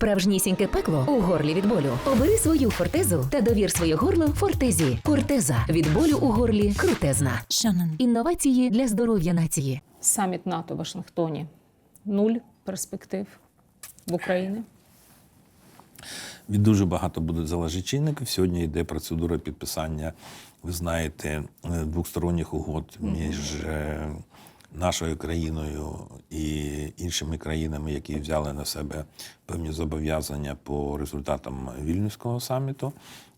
справжнісіньке пекло у горлі від болю. Обери свою фортезу та довір своє горло фортезі. Фортеза від болю у горлі крутезна. Шанон. Інновації для здоров'я нації. Саміт НАТО в Вашингтоні. Нуль перспектив в Україні. Від дуже багато буде залежить чинників. Сьогодні йде процедура підписання, ви знаєте, е, двосторонніх угод між е, нашою країною і іншими країнами, які взяли на себе певні зобов'язання по результатам Вільнюського саміту.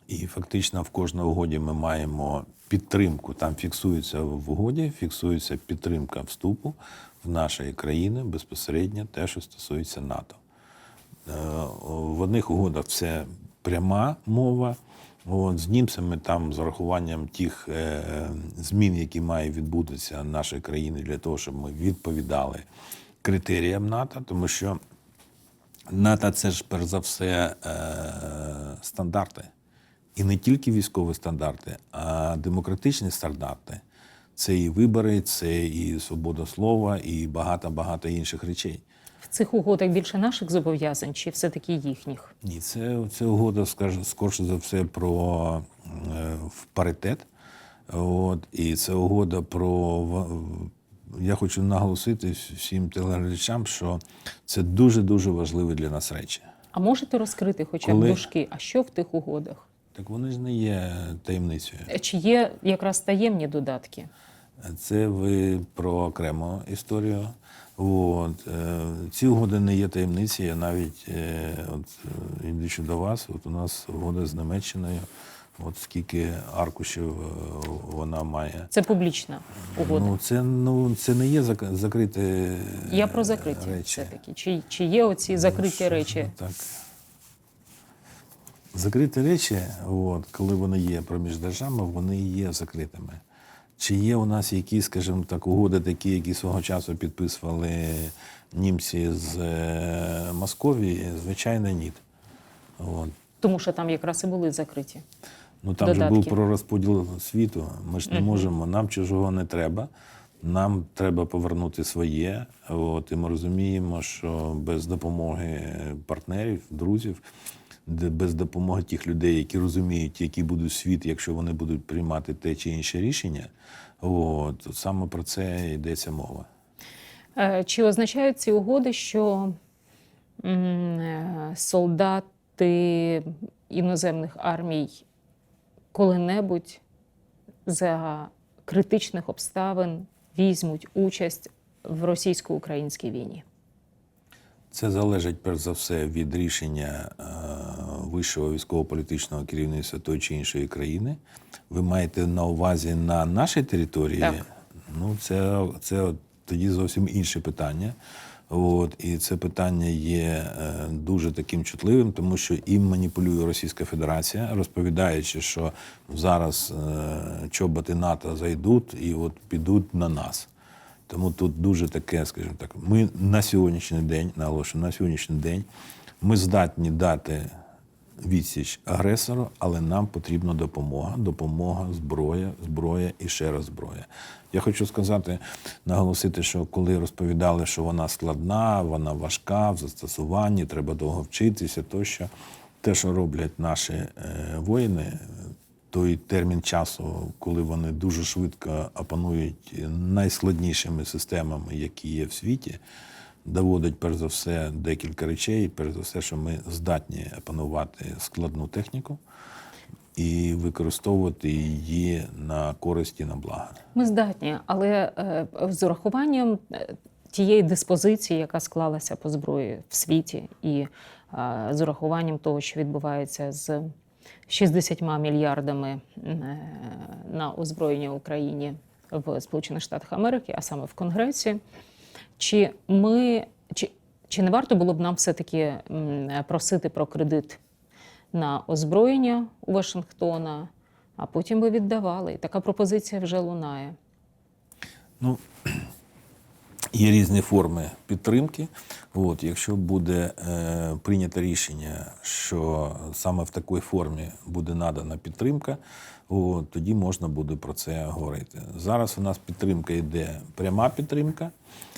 І фактично в кожній угоді ми маємо підтримку. Там фіксується в угоді, фіксується підтримка вступу в нашої країни безпосередньо те, що стосується НАТО. Е, В одних угодах це пряма мова. От, з німцями там з урахуванням тих е, змін, які має відбутися нашої країни для того, щоб ми відповідали критеріям НАТО, тому що НАТО це ж перш за все е, стандарти. І не тільки військові стандарти, а демократичні стандарти. Це і вибори, це і свобода слова, і багато-багато інших речей. В цих угодах більше наших зобов'язань чи все-таки їхніх? Ні, це, це угода, скорше за все, про е, паритет. От, і це угода про. Я хочу наголосити всім телеглядачам, що це дуже-дуже важливі для нас речі. А можете розкрити хоча б Коли- дужки, а що в тих угодах? Так вони ж не є таємницею. Чи є якраз таємні додатки? Це ви про окрему історію. От. е, Ці угоди не є таємниці. Я навіть, е, от, е, ідучи до вас, от у нас угода з Німеччиною. От скільки аркушів вона має. Це публічна угода. Ну, це, ну, це не є зак- закриті Я про закриті речі. все-таки. Чи, чи є оці закриті Що ж речі? Так. Закриті речі, от, коли вони є проміж державами, вони є закритими. Чи є у нас якісь, скажімо так, угоди такі, які свого часу підписували німці з е, Московії? Звичайно, ні. От. Тому що там якраз і були закриті. Ну там же був про розподіл світу. Ми ж не можемо, нам чужого не треба. Нам треба повернути своє. От, і ми розуміємо, що без допомоги партнерів, друзів, без допомоги тих людей, які розуміють, який буде світ, якщо вони будуть приймати те чи інше рішення, от, от саме про це йдеться мова. Е, Чи означають ці угоди, що е, солдати іноземних армій коли-небудь за критичних обставин візьмуть участь в російсько-українській війні? Це залежить перш за все від рішення е, вищого військово-політичного керівництва тої чи іншої країни. Ви маєте на увазі на нашій території? Так. Ну, це, це от тоді зовсім інше питання. От, і це питання є е, дуже таким чутливим, тому що їм маніпулює Російська Федерація, розповідаючи, що зараз е, чоботи НАТО зайдуть і от підуть на нас. Тому тут дуже таке, скажімо так, ми на сьогоднішній день, наголошую, на сьогоднішній день ми здатні дати відсіч агресору, але нам потрібна допомога, допомога, зброя, зброя і ще раз зброя. Я хочу сказати, наголосити, що коли розповідали, що вона складна, вона важка в застосуванні, треба довго вчитися, тощо те, що роблять наші е, воїни, той термін часу, коли вони дуже швидко опанують найскладнішими системами, які є в світі, доводить перш за все декілька речей. Перш за все, що ми здатні опанувати складну техніку і використовувати її на користь і на благо. Ми здатні, але е, з урахуванням е, тієї диспозиції, яка склалася по зброї в світі, і е, з урахуванням того, що відбувається з 60 мільярдами на озброєння Україні в Сполучених Штатах Америки, а саме в Конгресі, чи ми чи, чи не варто було б нам все-таки просити про кредит на озброєння у Вашингтона, а потім би віддавали. І така пропозиція вже лунає. Ну, Є різні форми підтримки. От, якщо буде е, прийнято рішення, що саме в такій формі буде надана підтримка, от, тоді можна буде про це говорити. Зараз у нас підтримка йде пряма підтримка,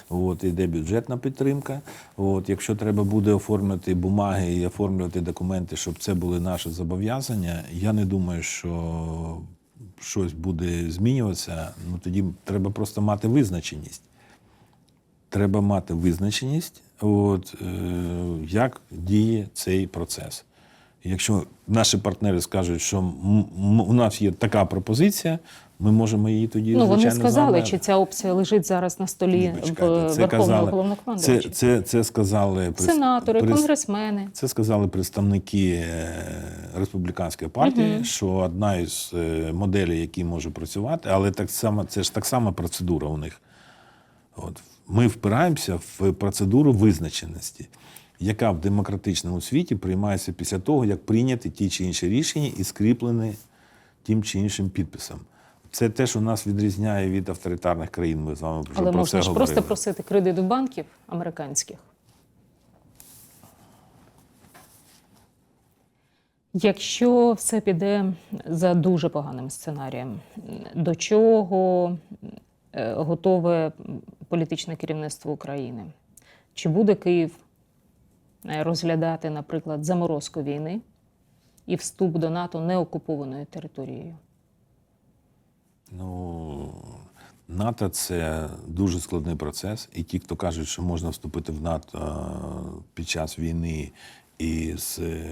от, йде бюджетна підтримка. От, якщо треба буде оформити бумаги і оформлювати документи, щоб це були наші зобов'язання, я не думаю, що щось буде змінюватися. Ну тоді треба просто мати визначеність треба мати визначеність, от, е, як діє цей процес. Якщо наші партнери скажуть, що м- у нас є така пропозиція, ми можемо її тоді Ну вони звичайно, сказали, з чи ця опція лежить зараз на столі Ні, в це Верховного головнокомандувача. Це, це, це сказали Сенатори, прес- конгресмени. це сказали представники е, республіканської партії, що одна із е, моделей, які може працювати, але так само це ж так само процедура у них. От ми впираємося в процедуру визначеності, яка в демократичному світі приймається після того, як прийняті ті чи інші рішення і скріплені тим чи іншим підписом. Це те, що нас відрізняє від авторитарних країн. Ми з вами вже Але про можна це ж говорили. просто просити кредит у банків американських. Якщо все піде за дуже поганим сценарієм, до чого е, готове політичне керівництво України? Чи буде Київ е, розглядати, наприклад, заморозку війни і вступ до НАТО неокупованою територією? Ну, НАТО це дуже складний процес, і ті, хто кажуть, що можна вступити в НАТО е, під час війни і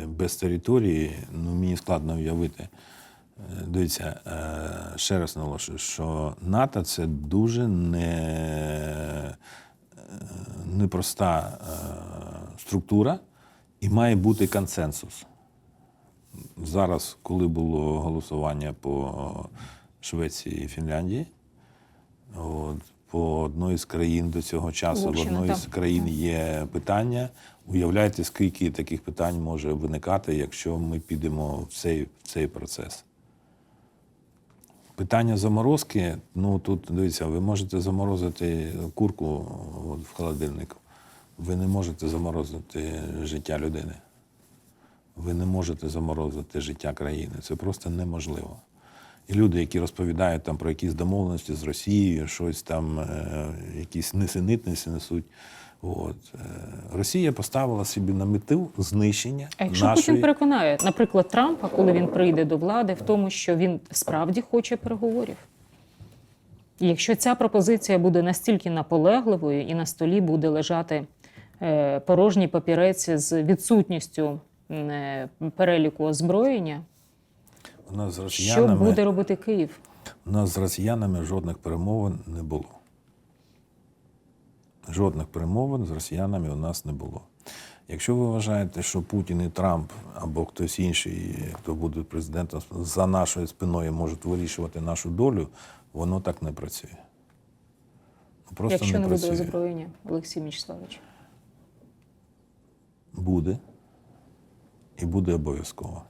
без території, ну мені складно уявити. Дивіться, е, ще раз наголошую, що НАТО це дуже не, е, непроста е, структура, і має бути консенсус. Зараз, коли було голосування по Швеції і Фінляндії, от, по одної з країн до цього часу, в одної з країн є питання. Уявляєте, скільки таких питань може виникати, якщо ми підемо в цей, в цей процес. Питання заморозки, ну тут дивіться, ви можете заморозити курку от, в холодильнику. Ви не можете заморозити життя людини. Ви не можете заморозити життя країни. Це просто неможливо. І люди, які розповідають там про якісь домовленості з Росією, щось там, е, якісь несенітниці несуть. От. Е, Росія поставила собі на мету знищення А якщо нашої... Путін переконає, наприклад, Трампа, коли він прийде до влади, в тому, що він справді хоче переговорів. І якщо ця пропозиція буде настільки наполегливою і на столі буде лежати е, порожній папірець з відсутністю переліку озброєння, У нас з що росіянами, буде робити Київ? у нас з росіянами жодних перемовин не було. Жодних перемовин з росіянами у нас не було. Якщо ви вважаєте, що Путін і Трамп або хтось інший, хто буде президентом, за нашою спиною можуть вирішувати нашу долю, воно так не працює. Просто якщо не, не буде озброєння, Олексій Мічславович? Буде. І буде обов'язково.